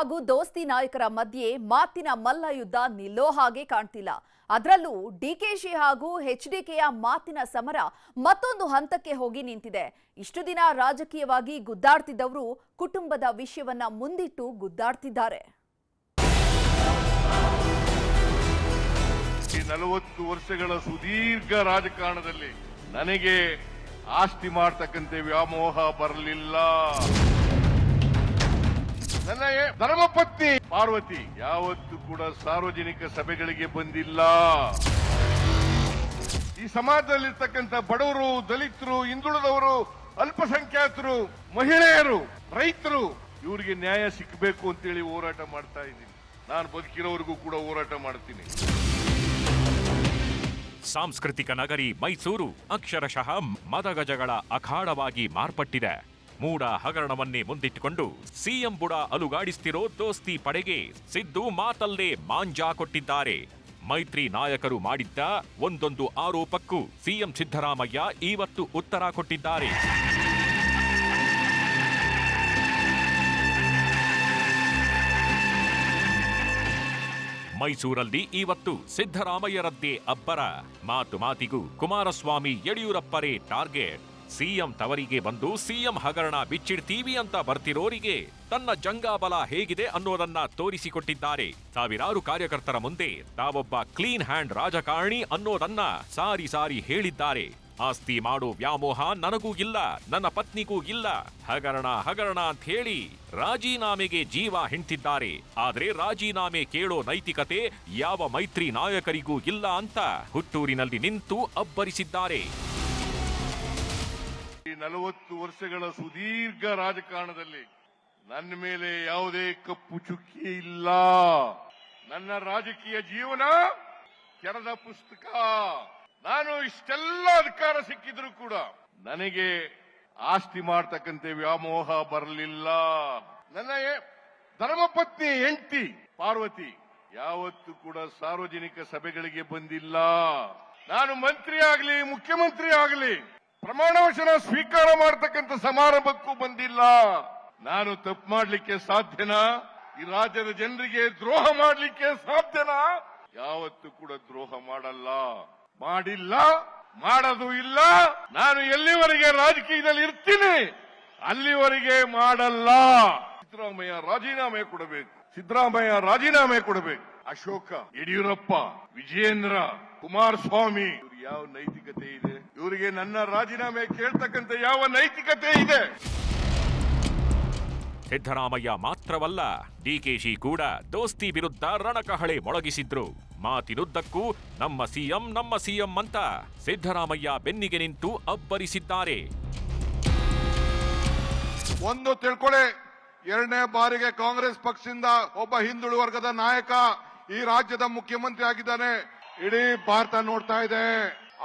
ಹಾಗೂ ದೋಸ್ತಿ ನಾಯಕರ ಮಧ್ಯೆ ಮಾತಿನ ಮಲ್ಲ ಯುದ್ಧ ನಿಲ್ಲೋ ಹಾಗೆ ಕಾಣ್ತಿಲ್ಲ ಅದರಲ್ಲೂ ಡಿಕೆಶಿ ಹಾಗೂ ಎಚ್ಡಿಕೆಯ ಮಾತಿನ ಸಮರ ಮತ್ತೊಂದು ಹಂತಕ್ಕೆ ಹೋಗಿ ನಿಂತಿದೆ. ಇಷ್ಟು ದಿನ ರಾಜಕೀಯವಾಗಿ ಗುದ್ದಾಡ್ತಿದ್ದವರು ಕುಟುಂಬದ ವಿಷಯವನ್ನ ಮುಂದಿಟ್ಟು ಗುದ್ದಾಡ್ತಿದ್ದಾರೆ. ನಲವತ್ತು ವರ್ಷಗಳ ಸುದೀರ್ಘ ರಾಜಕಾರಣದಲ್ಲಿ ನನಗೆ ಆಸ್ತಿ ಮಾಡ್ತಕ್ಕಂತೆ ವ್ಯಾಮೋಹ ಬರಲಿಲ್ಲ. ನನ್ನ ಧರ್ಮಪತ್ನಿ ಪಾರ್ವತಿ ಯಾವತ್ತೂ ಕೂಡ ಸಾರ್ವಜನಿಕ ಸಭೆಗಳಿಗೆ ಬಂದಿಲ್ಲ. ಈ ಸಮಾಜದಲ್ಲಿರ್ತಕ್ಕಂಥ ಬಡವರು, ದಲಿತರು, ಹಿಂದುಳಿದವರು, ಅಲ್ಪಸಂಖ್ಯಾತರು, ಮಹಿಳೆಯರು, ರೈತರು, ಇವರಿಗೆ ನ್ಯಾಯ ಸಿಕ್ಕಬೇಕು ಅಂತೇಳಿ ಹೋರಾಟ ಮಾಡ್ತಾ ಇದ್ದೀನಿ. ನಾನು ಬದುಕಿರೋವರೆಗೂ ಕೂಡ ಹೋರಾಟ ಮಾಡ್ತೀನಿ. ಸಾಂಸ್ಕೃತಿಕ ನಗರಿ ಮೈಸೂರು ಅಕ್ಷರಶಃ ಮದಗಜಗಳ ಅಖಾಡವಾಗಿ ಮಾರ್ಪಟ್ಟಿದೆ. ಮೂಡ ಹಗರಣವನ್ನೇ ಮುಂದಿಟ್ಟುಕೊಂಡು ಸಿಎಂ ಬುಡ ಅಲುಗಾಡಿಸ್ತಿರೋ ದೋಸ್ತಿ ಪಡೆಗೆ ಸಿದ್ದು ಮಾತಲ್ಲೇ ಮಾಂಜಾ ಕೊಟ್ಟಿದ್ದಾರೆ. ಮೈತ್ರಿ ನಾಯಕರು ಮಾಡಿದ್ದ ಒಂದೊಂದು ಆರೋಪಕ್ಕೂ ಸಿಎಂ ಸಿದ್ದರಾಮಯ್ಯ ಇವತ್ತು ಉತ್ತರ ಕೊಟ್ಟಿದ್ದಾರೆ. ಮೈಸೂರಲ್ಲಿ ಇವತ್ತು ಸಿದ್ದರಾಮಯ್ಯರದ್ದೇ ಅಬ್ಬರ. ಮಾತು ಮಾತಿಗೂ ಕುಮಾರಸ್ವಾಮಿ ಯಡಿಯೂರಪ್ಪರೇ ಟಾರ್ಗೆಟ್. ಸಿಎಂ ತವರಿಗೆ ಬಂದು ಸಿಎಂ ಹಗರಣ ಬಿಚ್ಚಿಡ್ತೀವಿ ಅಂತ ಬರ್ತಿರೋರಿಗೆ ತನ್ನ ಜಂಗಾಬಲ ಹೇಗಿದೆ ಅನ್ನೋದನ್ನ ತೋರಿಸಿಕೊಟ್ಟಿದ್ದಾರೆ. ಸಾವಿರಾರು ಕಾರ್ಯಕರ್ತರ ಮುಂದೆ ತಾವೊಬ್ಬ ಕ್ಲೀನ್ ಹ್ಯಾಂಡ್ ರಾಜಕಾರಣಿ ಅನ್ನೋದನ್ನ ಸಾರಿ ಸಾರಿ ಹೇಳಿದ್ದಾರೆ. ಆಸ್ತಿ ಮಾಡೋ ವ್ಯಾಮೋಹ ನನಗೂ ಇಲ್ಲ, ನನ್ನ ಪತ್ನಿಗೂ ಇಲ್ಲ. ಹಗರಣ ಹಗರಣ ಅಂತ ಹೇಳಿ ರಾಜೀನಾಮೆಗೆ ಜೀವ ಹಿಂಡ್ತಿದ್ದಾರೆ ಆದ್ರೆ ರಾಜೀನಾಮೆ ಕೇಳೋ ನೈತಿಕತೆ ಯಾವ ಮೈತ್ರಿ ನಾಯಕರಿಗೂ ಇಲ್ಲ ಅಂತ ಹುಟ್ಟೂರಿನಲ್ಲಿ ನಿಂತು ಅಬ್ಬರಿಸಿದ್ದಾರೆ. ನಲವತ್ತು ವರ್ಷಗಳ ಸುದೀರ್ಘ ರಾಜಕಾರಣದಲ್ಲಿ ನನ್ನ ಮೇಲೆ ಯಾವುದೇ ಕಪ್ಪು ಚುಕ್ಕಿ ಇಲ್ಲ. ನನ್ನ ರಾಜಕೀಯ ಜೀವನ ಕೆರದ ಪುಸ್ತಕ. ನಾನು ಇಷ್ಟೆಲ್ಲ ಅಧಿಕಾರ ಸಿಕ್ಕಿದ್ರು ಕೂಡ ನನಗೆ ಆಸ್ತಿ ಮಾಡ್ತಕ್ಕಂತೆ ವ್ಯಾಮೋಹ ಬರಲಿಲ್ಲ. ನನ್ನ ಧರ್ಮಪತ್ನಿ ಹೆಂಡತಿ ಪಾರ್ವತಿ ಯಾವತ್ತೂ ಕೂಡ ಸಾರ್ವಜನಿಕ ಸಭೆಗಳಿಗೆ ಬಂದಿಲ್ಲ. ನಾನು ಮಂತ್ರಿ ಆಗಲಿ, ಮುಖ್ಯಮಂತ್ರಿ ಆಗಲಿ ಪ್ರಮಾಣ ವಚನ ಸ್ವೀಕಾರ ಮಾಡತಕ್ಕಂಥ ಸಮಾರಂಭಕ್ಕೂ ಬಂದಿಲ್ಲ. ನಾನು ತಪ್ಪು ಮಾಡಲಿಕ್ಕೆ ಸಾಧ್ಯನಾ? ಈ ರಾಜ್ಯದ ಜನರಿಗೆ ದ್ರೋಹ ಮಾಡಲಿಕ್ಕೆ ಸಾಧ್ಯನಾ? ಯಾವತ್ತೂ ಕೂಡ ದ್ರೋಹ ಮಾಡಲ್ಲ. ಮಾಡಿಲ್ಲ, ಮಾಡೋದು ಇಲ್ಲ. ನಾನು ಎಲ್ಲಿವರೆಗೆ ರಾಜಕೀಯದಲ್ಲಿ ಇರ್ತೀನಿ? ಅಲ್ಲಿವರೆಗೆ ಮಾಡಲ್ಲ. ಸಿದ್ದರಾಮಯ್ಯ ರಾಜೀನಾಮೆ ಕೊಡಬೇಕು. ಸಿದ್ದರಾಮಯ್ಯ ರಾಜೀನಾಮೆ ಕೊಡಬೇಕು. ಅಶೋಕ, ಯಡಿಯೂರಪ್ಪ, ವಿಜಯೇಂದ್ರ, ಕುಮಾರಸ್ವಾಮಿ ಯಾವ ನೈತಿಕತೆ ಇದೆ? ಇವರಿಗೆ ನನ್ನ ರಾಜೀನಾಮೆ ಕೇಳ್ತಕ್ಕಂತ ಯಾವ ನೈತಿಕತೆ ಇದೆ? ಸಿದ್ದರಾಮಯ್ಯ ಮಾತ್ರವಲ್ಲ ಡಿಕೆಶಿ ಕೂಡ ದೋಸ್ತಿ ವಿರುದ್ಧ ರಣಕಹಳೆ ಮೊಳಗಿಸಿದ್ರು. ಮಾತಿನುದ್ದಕ್ಕೂ ನಮ್ಮ ಸಿಎಂ ನಮ್ಮ ಸಿಎಂ ಅಂತ ಸಿದ್ದರಾಮಯ್ಯ ಬೆನ್ನಿಗೆ ನಿಂತು ಅಬ್ಬರಿಸಿದ್ದಾರೆ. ಒಂದು ತಿಳ್ಕೊಳ್ಳಿ ಎರಡನೇ ಬಾರಿಗೆ ಕಾಂಗ್ರೆಸ್ ಪಕ್ಷದಿಂದ ಒಬ್ಬ ಹಿಂದುಳು ವರ್ಗದ ನಾಯಕ ಈ ರಾಜ್ಯದ ಮುಖ್ಯಮಂತ್ರಿ ಆಗಿದ್ದಾನೆ. ಇಡೀ ಭಾರತ ನೋಡ್ತಾ ಇದೆ.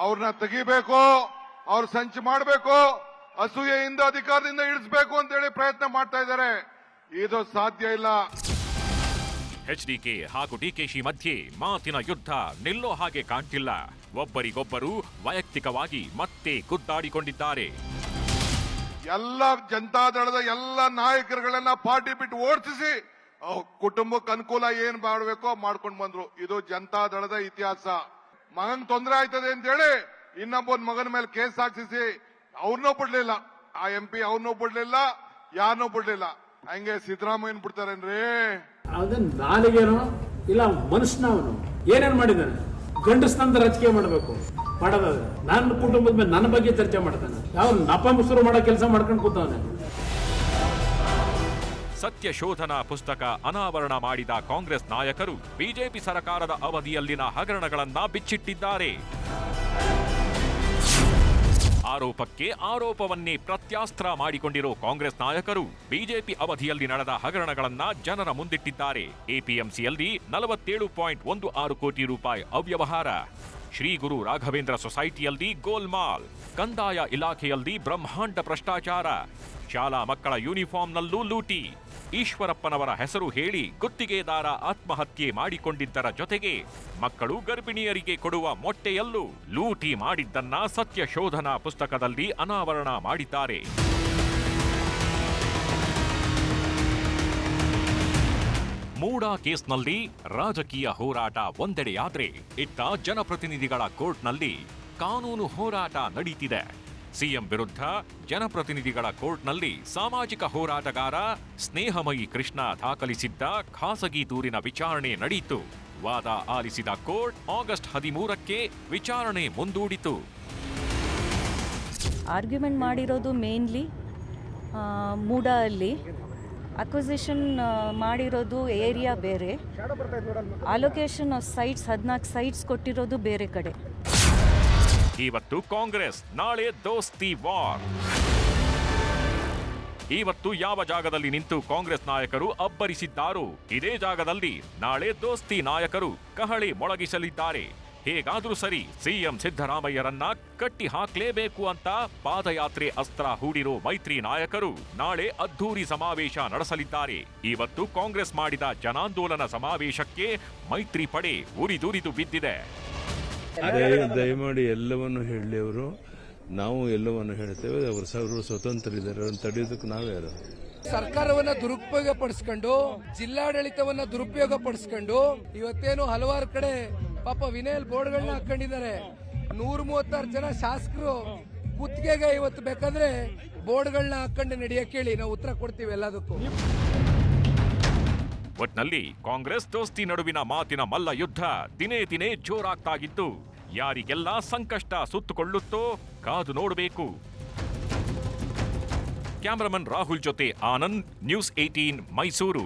ಅವ್ರನ್ನ ತೆಗಿಬೇಕು ಅವ್ರ ಸಂಚು ಮಾಡಬೇಕು ಅಸೂಯೆಯಿಂದ ಅಧಿಕಾರದಿಂದ ಇಳಿಸಬೇಕು ಅಂತ ಹೇಳಿ ಪ್ರಯತ್ನ ಮಾಡ್ತಾ ಇದ್ದಾರೆ. ಇದು ಸಾಧ್ಯ ಇಲ್ಲ. ಎಚ್ಡಿಕೆ ಹಾಗೂ ಡಿಕೆಶಿ ಮಧ್ಯೆ ಮಾತಿನ ಯುದ್ಧ ನಿಲ್ಲೋ ಹಾಗೆ ಕಾಣ್ತಿಲ್ಲ. ಒಬ್ಬರಿಗೊಬ್ಬರು ವೈಯಕ್ತಿಕವಾಗಿ ಮತ್ತೆ ಗುದ್ದಾಡಿಕೊಂಡಿದ್ದಾರೆ. ಎಲ್ಲ ಜನತಾದಳದ ಎಲ್ಲ ನಾಯಕರುಗಳನ್ನ ಪಾರ್ಟಿ ಬಿಟ್ಟು ಓಡಿಸಿ ಕುಟುಂಬಕ್ಕೆ ಅನುಕೂಲ ಏನ್ ಮಾಡಬೇಕೋ ಮಾಡ್ಕೊಂಡು ಬಂದ್ರು. ಇದು ಜನತಾದಳದ ಇತಿಹಾಸ. ಮಗನ್ ತೊಂದರೆ ಆಯ್ತದೆ ಅಂತ ಹೇಳಿ ಇನ್ನೊಬ್ಬ ಮಗನ ಮೇಲೆ ಕೇಸ್ ಹಾಕಿಸಿ ಅವ್ರನ್ನೂ ಬಿಡ್ಲಿಲ್ಲ. ಆ ಎಂ ಪಿ ಅವ್ರನ್ನೂ ಬಿಡ್ಲಿಲ್ಲ, ಯಾರನ್ನೂ ಬಿಡ್ಲಿಲ್ಲ. ಹಂಗೆ ಸಿದ್ದರಾಮಯ್ಯನ್ ಬಿಡ್ತಾರೇನ್ರಿ? ಅದು ನಾಲಿಗೆನೋ ಇಲ್ಲ ಮನುಷ್ಯನ ಅವನು. ಏನೇನ್ ಮಾಡಿದ್ದಾನೆ ಗಂಡಸ್ನಂತ ರಾಜಕೀಯ ಮಾಡಬೇಕು. ಮಾಡೋದಾದ್ರೆ ನನ್ನ ಕುಟುಂಬದ ಮೇಲೆ ನನ್ನ ಬಗ್ಗೆ ಚರ್ಚೆ ಮಾಡ್ತಾನೆ. ಯಾವ ನಪಮುಸರು ಮಾಡೋ ಕೆಲಸ ಮಾಡ್ಕೊಂಡು ಕೂತವನೆ. ಸತ್ಯ ಶೋಧನಾ ಪುಸ್ತಕ ಅನಾವರಣ ಮಾಡಿದ ಕಾಂಗ್ರೆಸ್ ನಾಯಕರು ಬಿಜೆಪಿ ಸರ್ಕಾರದ ಅವಧಿಯಲ್ಲಿನ ಹಗರಣಗಳನ್ನ ಬಿಚ್ಚಿಟ್ಟಿದ್ದಾರೆ. ಆರೋಪಕ್ಕೆ ಆರೋಪವನ್ನೇ ಪ್ರತ್ಯಾಸ್ತ್ರ ಮಾಡಿಕೊಂಡಿರೋ ಕಾಂಗ್ರೆಸ್ ನಾಯಕರು ಬಿಜೆಪಿ ಅವಧಿಯಲ್ಲಿ ನಡೆದ ಹಗರಣಗಳನ್ನ ಜನರ ಮುಂದಿಟ್ಟಿದ್ದಾರೆ. ಎಪಿಎಂಸಿಯಲ್ಲಿ ನಲವತ್ತೇಳು ಪಾಯಿಂಟ್ ಒಂದು ಆರು ಕೋಟಿ ರೂಪಾಯಿ ಅವ್ಯವಹಾರ. ಶ್ರೀ ಗುರು ರಾಘವೇಂದ್ರ ಸೊಸೈಟಿಯಲ್ಲಿ ಗೋಲ್ಮಾಲ್, ಕಂದಾಯ ಇಲಾಖೆಯಲ್ಲಿ ಬ್ರಹ್ಮಾಂಡ ಭ್ರಷ್ಟಾಚಾರ, ಶಾಲಾ ಮಕ್ಕಳ ಯೂನಿಫಾರ್ಮ್ನಲ್ಲೂ ಲೂಟಿ. ಈಶ್ವರಪ್ಪನವರ ಹೆಸರು ಹೇಳಿ ಗುತ್ತಿಗೆದಾರ ಆತ್ಮಹತ್ಯೆ ಮಾಡಿಕೊಂಡಿದ್ದರ ಜೊತೆಗೆ ಮಕ್ಕಳು ಗರ್ಭಿಣಿಯರಿಗೆ ಕೊಡುವ ಮೊಟ್ಟೆಯಲ್ಲೂ ಲೂಟಿ ಮಾಡಿದ್ದನ್ನ ಸತ್ಯ ಶೋಧನಾ ಪುಸ್ತಕದಲ್ಲಿ ಅನಾವರಣ ಮಾಡಿದ್ದಾರೆ. ಮೂಡಾ ಕೇಸ್ನಲ್ಲಿ ರಾಜಕೀಯ ಹೋರಾಟ ಒಂದೆಡೆಯಾದ್ರೆ ಇತ್ತ ಜನಪ್ರತಿನಿಧಿಗಳ ಕೋರ್ಟ್ನಲ್ಲಿ ಕಾನೂನು ಹೋರಾಟ ನಡೀತಿದೆ. ಸಿಎಂ ವಿರುದ್ಧ ಜನಪ್ರತಿನಿಧಿಗಳ ಕೋರ್ಟ್ನಲ್ಲಿ ಸಾಮಾಜಿಕ ಹೋರಾಟಗಾರ ಸ್ನೇಹಮಯಿ ಕೃಷ್ಣ ದಾಖಲಿಸಿದ್ದ ಖಾಸಗಿ ದೂರಿನ ವಿಚಾರಣೆ ನಡೆಯಿತು ವಾದ ಆಲಿಸಿದ ಕೋರ್ಟ್ ಆಗಸ್ಟ್ ಹದಿಮೂರಕ್ಕೆ ವಿಚಾರಣೆ ಮುಂದೂಡಿತು. ಆರ್ಗ್ಯುಮೆಂಟ್ ಮಾಡಿರೋದು ಮೇನ್ಲಿ ಮೂಡ ಅಲ್ಲಿ ಅಕ್ವಿಸಿಷನ್ ಮಾಡಿರೋದು ಏರಿಯಾ ಬೇರೆ. ಅಲೊಕೇಶನ್ ಆಫ್ ಸೈಟ್ಸ್ ಹದಿನಾಲ್ಕು ಸೈಟ್ಸ್ ಕೊಟ್ಟಿರೋದು ಬೇರೆ ಕಡೆ. ಇವತ್ತು ಕಾಂಗ್ರೆಸ್, ನಾಳೆ ದೋಸ್ತಿ ವಾರ್. ಇವತ್ತು ಯಾವ ಜಾಗದಲ್ಲಿ ನಿಂತು ಕಾಂಗ್ರೆಸ್ ನಾಯಕರು ಅಬ್ಬರಿಸಿದ್ದಾರೋ, ಇದೇ ಜಾಗದಲ್ಲಿ ನಾಳೆ ದೋಸ್ತಿ ನಾಯಕರು ಕಹಳೆ ಮೊಳಗಿಸಲಿದ್ದಾರೆ. ಹೇಗಾದ್ರೂ ಸರಿ ಸಿಎಂ ಸಿದ್ದರಾಮಯ್ಯರನ್ನ ಕಟ್ಟಿ ಹಾಕ್ಲೇಬೇಕು ಅಂತ ಪಾದಯಾತ್ರೆ ಅಸ್ತ್ರ ಹೂಡಿರೋ ಮೈತ್ರಿ ನಾಯಕರು ನಾಳೆ ಅದ್ಧೂರಿ ಸಮಾವೇಶ ನಡೆಸಲಿದ್ದಾರೆ. ಇವತ್ತು ಕಾಂಗ್ರೆಸ್ ಮಾಡಿದ ಜನಾಂದೋಲನ ಸಮಾವೇಶಕ್ಕೆ ಮೈತ್ರಿ ಪಡೆ ಉರಿದುರಿದು ಬಿದ್ದಿದೆ. ದಯ ದಯಮಾಡಿ ಎಲ್ಲವನ್ನು ಹೇಳಲಿ ಅವರು. ನಾವು ಎಲ್ಲವನ್ನು ಹೇಳ್ತೇವೆ. ಅವರು ಸರ್ವ ಸ್ವತಂತ್ರ ಇದ್ದಾರೆ ತಡೆಯೋದಕ್ಕೆ ನಾವ್ಯಾರು ಸರ್ಕಾರವನ್ನ ದುರುಪಯೋಗ ಪಡಿಸ್ಕೊಂಡು ಜಿಲ್ಲಾಡಳಿತವನ್ನ ದುರುಪಯೋಗ ಪಡಿಸ್ಕೊಂಡು ಇವತ್ತೇನು ಹಲವಾರು ಕಡೆ ಪಾಪ ವಿನಯಲ್ ಬೋರ್ಡ್ಗಳನ್ನ ಹಾಕೊಂಡಿದ್ದಾರೆ ನೂರ ಮೂವತ್ತಾರು ಜನ ಶಾಸಕರು ಕುತ್ತಿಗೆಗೆ ಇವತ್ತು ಬೇಕಾದ್ರೆ ಬೋರ್ಡ್ಗಳನ್ನ ಹಾಕೊಂಡು ನಡೆಯಕ್ಕೆ ಹೇಳಿ ನಾವು ಉತ್ತರ ಕೊಡ್ತೀವಿ ಎಲ್ಲದಕ್ಕೂ. ಒಟ್ನಲ್ಲಿ ಕಾಂಗ್ರೆಸ್ ದೋಸ್ತಿ ನಡುವಿನ ಮಾತಿನ ಮಲ್ಲ ಯುದ್ಧ ದಿನೇ ದಿನೇ ಜೋರಾಗ್ತಾಗಿದ್ದು ಯಾರಿಗೆಲ್ಲ ಸಂಕಷ್ಟ ಸುತ್ತುಕೊಳ್ಳುತ್ತೋ ಕಾದು ನೋಡಬೇಕು. ಕ್ಯಾಮರಾಮನ್ ರಾಹುಲ್ ಜೊತೆ ಆನಂದ್, ನ್ಯೂಸ್ ಏಟೀನ್ ಮೈಸೂರು.